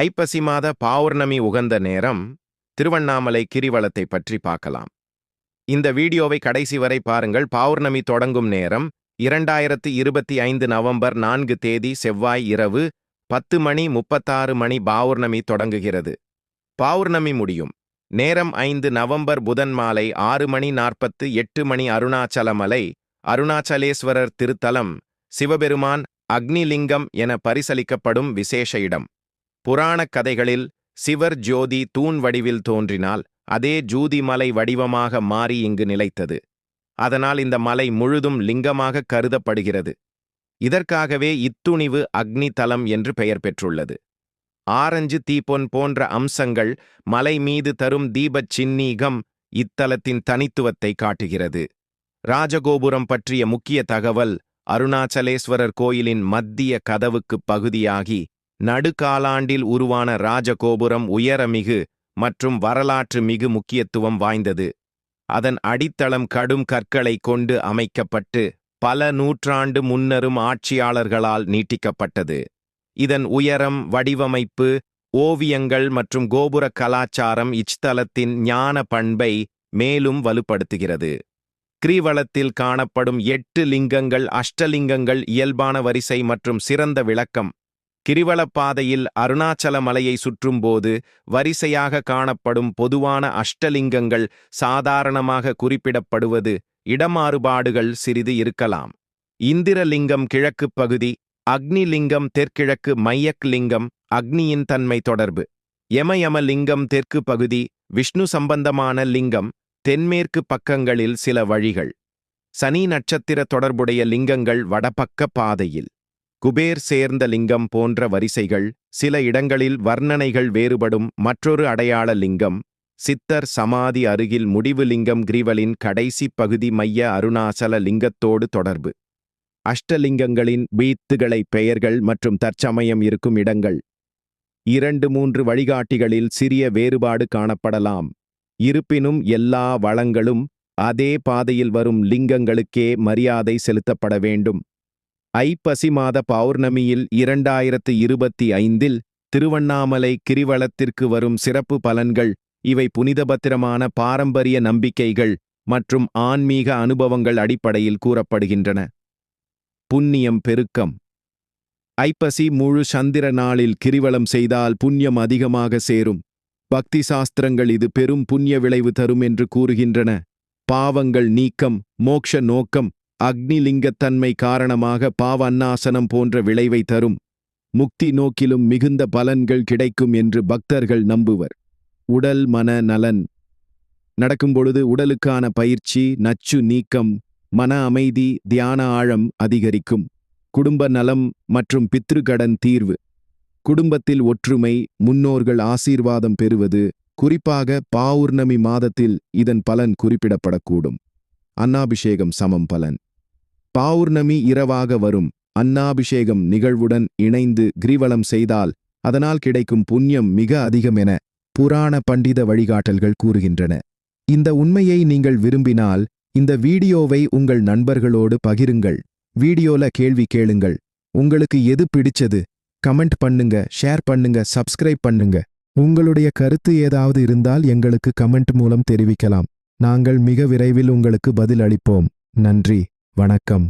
ஐப்பசி மாத பௌர்ணமி உகந்த நேரம் திருவண்ணாமலை கிரிவலத்தை பற்றி பார்க்கலாம். இந்த வீடியோவை கடைசி வரை பாருங்கள். பௌர்ணமி தொடங்கும் நேரம் இரண்டாயிரத்து இருபத்தி ஐந்து நவம்பர் நான்கு தேதி செவ்வாய் இரவு பத்து மணி முப்பத்தாறு மணி பௌர்ணமி தொடங்குகிறது. பௌர்ணமி முடியும். நேரம் ஐந்து நவம்பர் புதன் மாலை ஆறு மணி நாற்பத்து எட்டு மணி அருணாச்சலமலை அருணாச்சலேஸ்வரர் திருத்தலம் சிவபெருமான் அக்னிலிங்கம் என பரிசலிக்கப்படும் விசேஷ இடம். புராணக் கதைகளில் சிவர் ஜோதி தூண் வடிவில் தோன்றினால் அதே ஜூதி மலை வடிவமாக மாறி இங்கு நிலைத்தது. அதனால் இந்த மலை முழுதும் லிங்கமாக கருதப்படுகிறது. இதற்காகவே இத்துணிவு அக்னி தலம் என்று பெயர் பெற்றுள்ளது. ஆரஞ்சு தீப்பொன் போன்ற அம்சங்கள் மலை மீது தரும் தீபச் சின்னீகம் இத்தலத்தின் தனித்துவத்தை காட்டுகிறது. ராஜகோபுரம் பற்றிய முக்கிய தகவல் அருணாச்சலேஸ்வரர் கோயிலின் மத்திய கதவுக்குப் பகுதியாகி நடுக்காலாண்டில் உருவான ராஜகோபுரம் உயரமிகு மற்றும் வரலாற்று மிகு முக்கியத்துவம் வாய்ந்தது. அதன் அடித்தளம் கடும் கற்களை கொண்டு அமைக்கப்பட்டு பல நூற்றாண்டு முன்னரும் ஆட்சியாளர்களால் நீட்டிக்கப்பட்டது. இதன் உயரம் வடிவமைப்பு ஓவியங்கள் மற்றும் கோபுர கலாச்சாரம் இச்தலத்தின் ஞான பண்பை மேலும் வலுப்படுத்துகிறது. கிரீவளத்தில் காணப்படும் எட்டு லிங்கங்கள் அஷ்டலிங்கங்கள் இயல்பான வரிசை மற்றும் சிறந்த விளக்கம். கிரிவலப்பாதையில் அருணாச்சல மலையை சுற்றும்போது வரிசையாக காணப்படும் பொதுவான அஷ்டலிங்கங்கள் சாதாரணமாக குறிப்பிடப்படுவது இடமாறுபாடுகள் சிறிது இருக்கலாம். இந்திரலிங்கம் கிழக்குப் பகுதி அக்னிலிங்கம் தெற்கிழக்கு மையக் லிங்கம் அக்னியின் தன்மை தொடர்பு. யமயம லிங்கம் தெற்கு பகுதி விஷ்ணு சம்பந்தமான லிங்கம் தென்மேற்கு பக்கங்களில் சில வழிகள். சனி நட்சத்திர தொடர்புடைய லிங்கங்கள் வடபக்க பாதையில். குபேர் சேர்ந்த லிங்கம் போன்ற வரிசைகள் சில இடங்களில் வர்ணனைகள் வேறுபடும் மற்றொரு அடையாள லிங்கம் சித்தர் சமாதி அருகில் முடிவு லிங்கம் கிரிவலின் கடைசி பகுதி மைய அருணாசல லிங்கத்தோடு தொடர்பு. அஷ்டலிங்கங்களின் வீத்துகளை பெயர்கள் மற்றும் தற்சமயம் இருக்கும் இடங்கள். இரண்டு மூன்று வழிகாட்டிகளில் சிறிய வேறுபாடு காணப்படலாம். இருப்பினும் எல்லா வளங்களும் அதே பாதையில் வரும் லிங்கங்களுக்கே மரியாதை செலுத்தப்பட வேண்டும். ஐப்பசி மாத பௌர்ணமியில் இரண்டாயிரத்து இருபத்தி ஐந்தில் திருவண்ணாமலை கிரிவலத்திற்கு வரும் சிறப்பு பலன்கள் இவை புனிதபத்திரமான பாரம்பரிய நம்பிக்கைகள் மற்றும் ஆன்மீக அனுபவங்கள் அடிப்படையில் கூறப்படுகின்றன. புண்ணியம் பெருக்கம். ஐப்பசி முழு சந்திர நாளில் கிரிவலம் செய்தால் புண்ணியம் அதிகமாக சேரும். பக்தி சாஸ்திரங்கள் இது பெரும் புண்ணிய விளைவு தரும் என்று கூறுகின்றன. பாவங்கள் நீக்கம் மோக்ஷ நோக்கம் அக்னிலிங்கத்தன்மை காரணமாக பாவ அன்னாசனம் போன்ற விளைவை தரும். முக்தி நோக்கிலும் மிகுந்த பலன்கள் கிடைக்கும் என்று பக்தர்கள் நம்புவர். உடல் மன நலன். நடக்கும்பொழுது உடலுக்கான பயிற்சி நச்சு நீக்கம் மன அமைதி தியான ஆழம் அதிகரிக்கும். குடும்ப நலம் மற்றும் பித்ருகடன் தீர்வு. குடும்பத்தில் ஒற்றுமை முன்னோர்கள் ஆசீர்வாதம் பெறுவது. குறிப்பாக பௌர்ணமி மாதத்தில் இதன் பலன் குறிப்பிடப்படக்கூடும். அன்னாபிஷேகம் சமம் பலன். பௌர்ணமி இரவாக வரும். அன்னாபிஷேகம் நிகழ்வுடன் இணைந்து கிரிவலம் செய்தால் அதனால் கிடைக்கும் புண்ணியம் மிக அதிகம் என புராண பண்டித வழிகாட்டல்கள் கூறுகின்றன. இந்த உண்மையை நீங்கள் விரும்பினால் இந்த வீடியோவை உங்கள் நண்பர்களோடு பகிருங்கள். வீடியோல கேள்வி கேளுங்கள். உங்களுக்கு எது பிடிச்சது? கமெண்ட் பண்ணுங்க ஷேர் பண்ணுங்க சப்ஸ்கிரைப் பண்ணுங்க. உங்களுடைய கருத்து ஏதாவது இருந்தால் எங்களுக்கு கமெண்ட் மூலம் தெரிவிக்கலாம். நாங்கள் மிக விரைவில் உங்களுக்கு பதில் அளிப்போம் நன்றி. வணக்கம்.